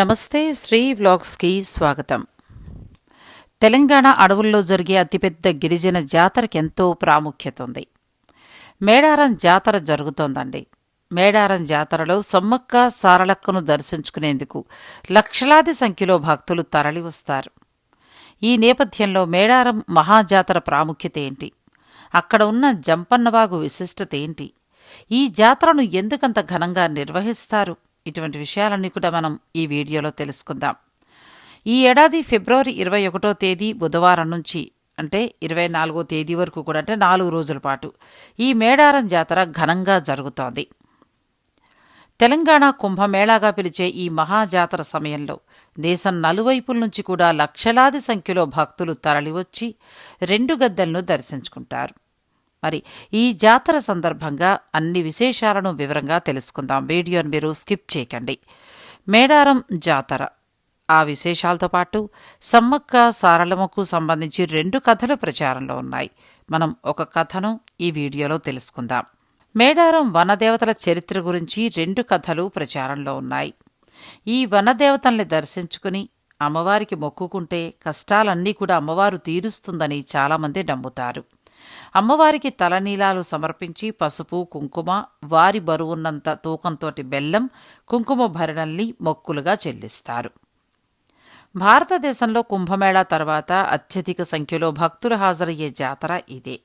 నమస్తే శ్రీ వ్లాగ్స్కి స్వాగతం. తెలంగాణ అడవుల్లో జరిగే అతిపెద్ద గిరిజన జాతరకి ఎంతో ప్రాముఖ్యత ఉంది మేడారం జాతర జరుగుతోందండి. మేడారం జాతరలో సమ్మక్క సారలక్కను దర్శించుకునేందుకు లక్షలాది సంఖ్యలో భక్తులు తరలివస్తారు. ఈ నేపథ్యంలో మేడారం మహాజాతర ప్రాముఖ్యత ఏంటి? అక్కడ ఉన్న జంపన్నవాగు విశిష్టత ఏంటి? ఈ జాతరను ఎందుకంత ఘనంగా నిర్వహిస్తారు? ఇటువంటి విషయాలన్నీ కూడా మనం ఈ వీడియోలో తెలుసుకుందాం. ఈ ఏడాది ఫిబ్రవరి ఇరవై ఒకటో తేదీ బుధవారం నుంచి అంటే ఇరవై నాలుగో తేదీ వరకు కూడా అంటే నాలుగు రోజుల పాటు ఈ మేడారం జాతర ఘనంగా జరుగుతోంది. తెలంగాణ కుంభమేళాగా పిలిచే ఈ మహాజాతర సమయంలో దేశం నలువైపుల నుంచి కూడా లక్షలాది సంఖ్యలో భక్తులు తరలివచ్చి రెండు గద్దెలను దర్శించుకుంటారు. మరి ఈ జాతర సందర్భంగా అన్ని విశేషాలను వివరంగా తెలుసుకుందాం. వీడియోను మీరు స్కిప్ చేయకండి. మేడారం జాతర. ఆ విశేషాలతో పాటు సమ్మక్క సారళమ్మకు సంబంధించి రెండు కథలు ప్రచారంలో ఉన్నాయి. మనం ఒక కథను ఈ వీడియోలో తెలుసుకుందాం. మేడారం వనదేవతల చరిత్ర గురించి రెండు కథలు ప్రచారంలో ఉన్నాయి. ఈ వనదేవతల్ని దర్శించుకుని అమ్మవారికి మొక్కుకుంటే కష్టాలన్నీ కూడా అమ్మవారు తీరుస్తుందని చాలామంది నమ్ముతారు. అమ్మవారికి తలనీలాలు సమర్పించి పసుపు కుంకుమ వారి బరువున్నంత తూకంతోటి బెల్లం కుంకుమ భరణల్ని మొక్కులుగా చెల్లిస్తారు. భారతదేశంలో కుంభమేళా తర్వాత అత్యధిక సంఖ్యలో భక్తులు హాజరయ్యే జాతర ఇదే.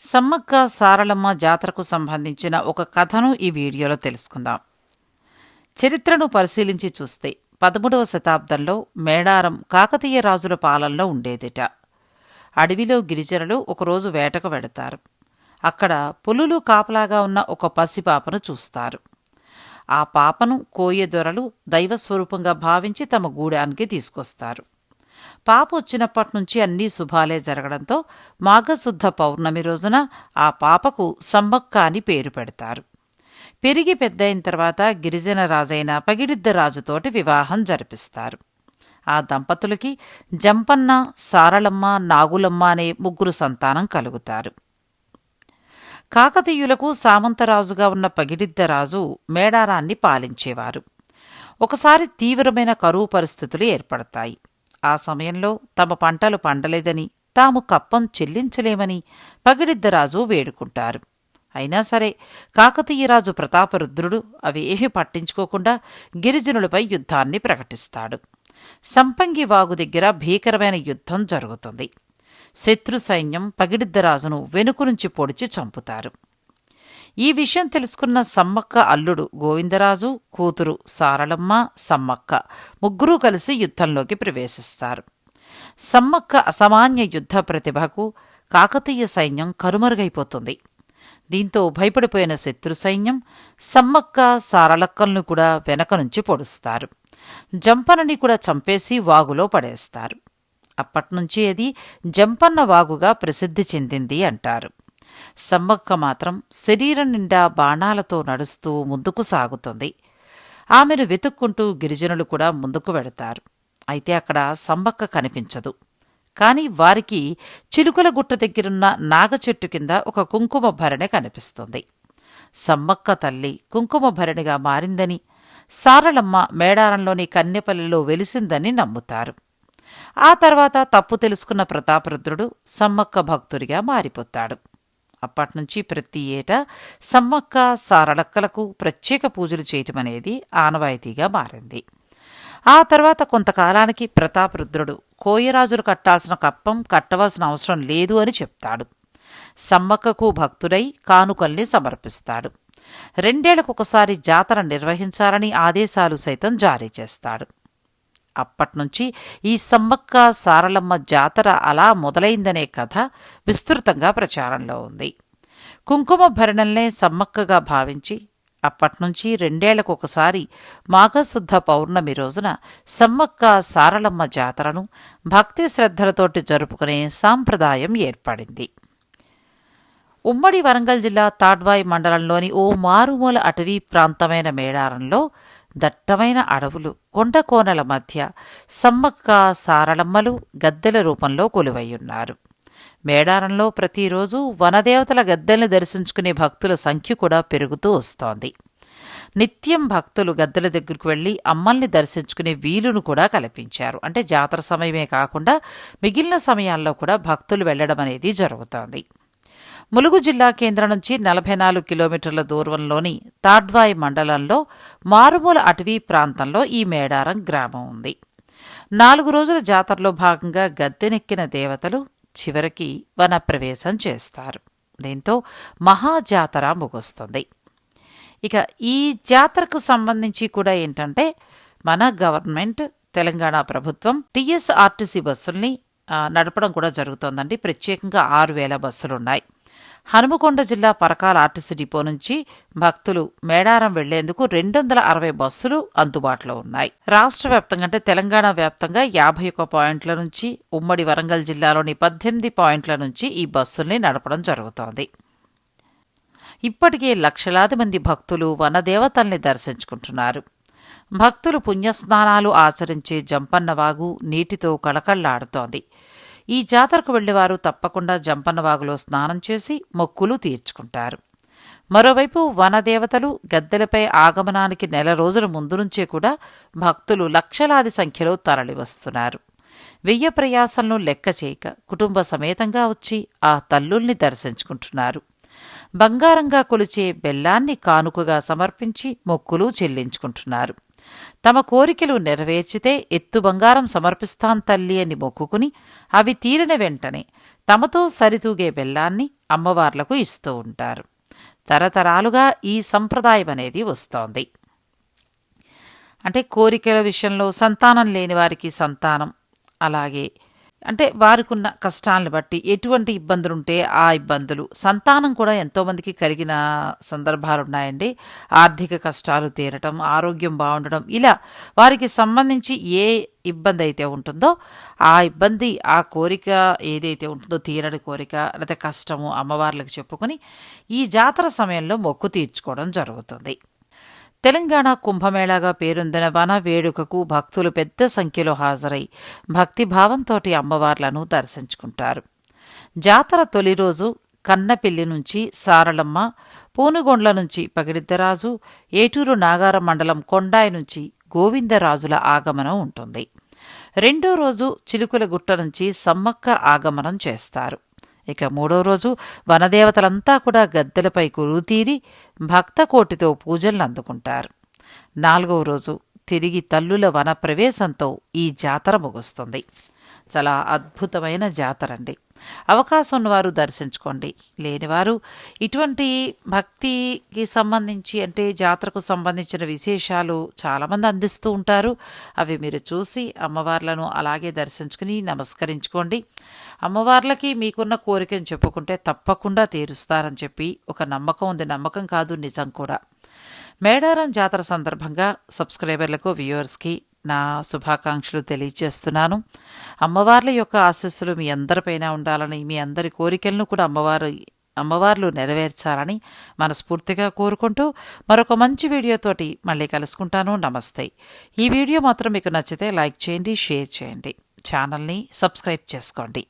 సమ్మక్క సారలమ్మ జాతరకు సంబంధించిన ఒక కథను ఈ వీడియోలో తెలుసుకుందాం. చరిత్రను పరిశీలించి చూస్తే పదమూడవ శతాబ్దంలో మేడారం కాకతీయ రాజుల పాలనలో ఉండేదిట. అడవిలో గిరిజనులు ఒకరోజు వేటకు వెడతారు. అక్కడ పులులు కాపలాగా ఉన్న ఒక పసిపాపను చూస్తారు. ఆ పాపను కోయెదొరలు దైవస్వరూపంగా భావించి తమ గూడానికి తీసుకొస్తారు. పాప వచ్చినప్పటి నుంచి అన్నీ శుభాలే జరగడంతో మాఘశుద్ధ పౌర్ణమి రోజున ఆ పాపకు సమ్మక్క అని పేరు పెడతారు. పెరిగి పెద్దయిన తర్వాత గిరిజన రాజైన పగిడిద్ద రాజుతోటి వివాహం జరిపిస్తారు. ఆ దంపతులకి జంపన్న సారళమ్మ నాగులమ్మ అనే ముగ్గురు సంతానం కలుగుతారు. కాకతీయులకు సామంతరాజుగా ఉన్న పగిడిద్దరాజు మేడారాన్ని పాలించేవారు. ఒకసారి తీవ్రమైన కరువు పరిస్థితులు ఏర్పడతాయి. ఆ సమయంలో తమ పంటలు పండలేదని తాము కప్పం చెల్లించలేమని పగిడిద్దరాజు వేడుకుంటారు. అయినా సరే కాకతీయరాజు ప్రతాపరుద్రుడు అవి ఏమీ పట్టించుకోకుండా గిరిజనులపై యుద్ధాన్ని ప్రకటిస్తాడు. సంపంగి వాగు దగ్గర భీకరమైన యుద్ధం జరుగుతుంది. శత్రు సైన్యం పగిడిద్దరాజును వెనుక నుంచి పొడిచి చంపుతారు. ఈ విషయం తెలుసుకున్న సమ్మక్క అల్లుడు గోవిందరాజు కూతురు సారళమ్మ సమ్మక్క ముగ్గురూ కలిసి యుద్ధంలోకి ప్రవేశిస్తారు. సమ్మక్క అసామాన్య యుద్ధ ప్రతిభకు కాకతీయ సైన్యం కరుమరుగైపోతుంది దీంతో భయపడిపోయిన శత్రు సైన్యం సమ్మక్క సారలక్కలను కూడా వెనక నుంచి పొడుస్తారు. జంపనని కూడా చంపేసి వాగులో పడేస్తారు. అప్పట్నుంచి అది జంపన్న వాగుగా ప్రసిద్ధి చెందింది అంటారు. సమ్మక్క మాత్రం శరీరం నిండా బాణాలతో నడుస్తూ ముందుకు సాగుతుంది. ఆమెను వెతుక్కుంటూ గిరిజనులు కూడా ముందుకు వెడతారు. అయితే అక్కడ సమ్మక్క కనిపించదు. కాని వారికి చిలుకల గుట్ట దగ్గరున్న నాగ చెట్టు కింద ఒక కుంకుమ భరణి కనిపిస్తుంది. సమ్మక్క తల్లి కుంకుమ భరణిగా మారిందని సారళమ్మ మేడారంలోని కన్యపల్లిలో వెలిసిందని నమ్ముతారు. ఆ తర్వాత తప్పు తెలుసుకున్న ప్రతాపరుద్రుడు సమ్మక్క భక్తుడిగా మారిపోతాడు. అప్పట్నుంచి ప్రతి ఏటా సమ్మక్క సారళక్కలకు ప్రత్యేక పూజలు చేయటం అనేది ఆనవాయితీగా మారింది. ఆ తర్వాత కొంతకాలానికి ప్రతాపరుద్రుడు కోయరాజులు కట్టాల్సిన కప్పం కట్టవలసిన అవసరం లేదు అని చెప్తాడు. సమ్మక్కకు భక్తుడై కానుకల్ని సమర్పిస్తాడు. రెండేళ్ళకొకసారి జాతర నిర్వహించాలని ఆదేశాలు సైతం జారీ చేస్తాడు. అప్పట్నుంచి ఈ సమ్మక్క సారలమ్మ జాతర అలా మొదలైందనే కథ విస్తృతంగా ప్రచారంలో ఉంది. కుంకుమ భరణల్నే సమ్మక్కగా భావించి అప్పట్నుంచి రెండేళ్ళకొకసారి మాఘశుద్ధ పౌర్ణమి రోజున సమ్మక్క సారలమ్మ జాతరను భక్తి శ్రద్ధలతోటి జరుపుకునే సాంప్రదాయం ఏర్పడింది. ఉమ్మడి వరంగల్ జిల్లా తాడ్వాయి మండలంలోని ఓ మారుమూల అటవీ ప్రాంతమైన మేడారంలో దట్టమైన అడవులు కొండకోనల మధ్య సమ్మక్క సారళమ్మలు గద్దెల రూపంలో కొలువయ్యున్నారు. మేడారంలో ప్రతిరోజు వనదేవతల గద్దెల్ని దర్శించుకునే భక్తుల సంఖ్య కూడా పెరుగుతూ వస్తోంది. నిత్యం భక్తులు గద్దెల దగ్గరకు వెళ్ళి అమ్మల్ని దర్శించుకునే వీలును కూడా కల్పించారు. అంటే జాతర సమయమే కాకుండా మిగిలిన సమయాల్లో కూడా భక్తులు వెళ్ళడం అనేది జరుగుతోంది. ములుగు జిల్లా కేంద్రం నుంచి నలభై నాలుగు కిలోమీటర్ల దూరంలోని తాడ్వాయి మండలంలో మారుమూల అటవీ ప్రాంతంలో ఈ మేడారం గ్రామం ఉంది. నాలుగు రోజుల జాతరలో భాగంగా గద్దెనెక్కిన దేవతలు చివరికి వనప్రవేశం చేస్తారు. దీంతో మహాజాతర ముగుస్తుంది. ఇక ఈ జాతరకు సంబంధించి కూడా ఏంటంటే మన గవర్నమెంట్ తెలంగాణ ప్రభుత్వం టీఎస్ఆర్టీసీ బస్సుల్ని నడపడం కూడా జరుగుతోందండి. ప్రత్యేకంగా ఆరు వేల బస్సులున్నాయి. హనుమకొండ జిల్లా పరకాల ఆర్టీసీ డిపో నుంచి భక్తులు మేడారం వెళ్ళేందుకు రెండు వందల అరవై బస్సులు అందుబాటులో ఉన్నాయి. రాష్ట్ర వ్యాప్తంగా అంటే తెలంగాణ వ్యాప్తంగా యాభై ఒక్క పాయింట్ల నుంచి ఉమ్మడి వరంగల్ జిల్లాలోని పద్దెనిమిది పాయింట్ల నుంచి ఈ బస్సుల్ని నడపడం జరుగుతోంది. ఇప్పటికే లక్షలాది మంది భక్తులు వనదేవతల్ని దర్శించుకుంటున్నారు. భక్తులు పుణ్యస్నానాలు ఆచరించే జంపన్నవాగు నీటితో కళకళ్ళాడుతోంది. ఈ జాతరకు వెళ్ళేవారు తప్పకుండా జంపన్నవాగులో స్నానం చేసి మొక్కులు తీర్చుకుంటారు. మరోవైపు వనదేవతలు గద్దెలపై ఆగమనానికి నెల రోజుల ముందు నుంచే కూడా భక్తులు లక్షలాది సంఖ్యలో తరలివస్తున్నారు. వెయ్య ప్రయాసలను లెక్క చేయక కుటుంబ సమేతంగా వచ్చి ఆ తల్లుల్ని దర్శించుకుంటున్నారు. బంగారంగా కొలిచే బెల్లాన్ని కానుకగా సమర్పించి మొక్కులు చెల్లించుకుంటున్నారు. తమ కోరికలు నెరవేర్చితే ఎత్తు బంగారం సమర్పిస్తాం తల్లి అని మొక్కుకుని అవి తీరిన వెంటనే తమతో సరితూగే బెల్లాన్ని అమ్మవార్లకు ఇస్తూ ఉంటారు. తరతరాలుగా ఈ సంప్రదాయం అనేది వస్తోంది. అంటే కోరికల విషయంలో సంతానం లేని వారికి సంతానం అలాగే అంటే వారికున్న కష్టాలను బట్టి ఎటువంటి ఇబ్బందులు ఉంటే ఆ ఇబ్బందులు. సంతానం కూడా ఎంతోమందికి కలిగిన సందర్భాలు ఉన్నాయండి. ఆర్థిక కష్టాలు తీరటం ఆరోగ్యం బాగుండడం ఇలా వారికి సంబంధించి ఏ ఇబ్బంది అయితే ఉంటుందో ఆ ఇబ్బంది ఆ కోరిక ఏదైతే ఉంటుందో తీరని కోరిక లేకపోతే కష్టము అమ్మవార్లకు చెప్పుకొని ఈ జాతర సమయంలో మొక్కు తీర్చుకోవడం జరుగుతుంది. తెలంగాణ కుంభమేళాగా పేరొందిన వన వేడుకకు భక్తులు పెద్ద సంఖ్యలో హాజరై భక్తిభావంతోటి అమ్మవార్లను దర్శించుకుంటారు. జాతర తొలి రోజు కన్నపిల్లి నుంచి సారళమ్మ పూనుగొండ్ల నుంచి పగిడిద్దరాజు ఏటూరు నాగార మండలం కొండాయి నుంచి గోవిందరాజుల ఆగమనం ఉంటుంది. రెండో రోజు చిలుకుల గుట్ట నుంచి సమ్మక్క ఆగమనం చేస్తారు. ఇక మూడో రోజు వనదేవతలంతా కూడా గద్దెలపై కురుతీరి భక్తకోటితో పూజలను అందుకుంటారు. నాలుగవ రోజు తిరిగి తల్లుల వన ప్రవేశంతో ఈ జాతర ముగుస్తుంది. చాలా అద్భుతమైన జాతర అండి అవకాశం ఉన్నవారు దర్శించుకోండి. లేనివారు ఇటువంటి భక్తికి సంబంధించి అంటే జాతరకు సంబంధించిన విశేషాలు చాలామంది అందిస్తూ ఉంటారు. అవి మీరు చూసి అమ్మవార్లను అలాగే దర్శించుకుని నమస్కరించుకోండి. అమ్మవార్లకి మీకున్న కోరికను చెప్పుకుంటే తప్పకుండా తీరుస్తారని చెప్పి ఒక నమ్మకం ఉంది. నమ్మకం కాదు నిజం కూడా. మేడారం జాతర సందర్భంగా సబ్స్క్రైబర్లకు వ్యూవర్స్కి నా శుభాకాంక్షలు తెలియజేస్తున్నాను. అమ్మవార్ల యొక్క ఆశస్సులు మీ అందరిపైన ఉండాలని మీ అందరి కోరికలను కూడా అమ్మవారు అమ్మవార్లు నెరవేర్చాలని మనస్ఫూర్తిగా కోరుకుంటూ మరొక మంచి వీడియోతోటి మళ్ళీ కలుసుకుంటాను. నమస్తే. ఈ వీడియో మాత్రం మీకు నచ్చితే లైక్ చేయండి షేర్ చేయండి. ఛానల్ని సబ్స్క్రైబ్ చేసుకోండి.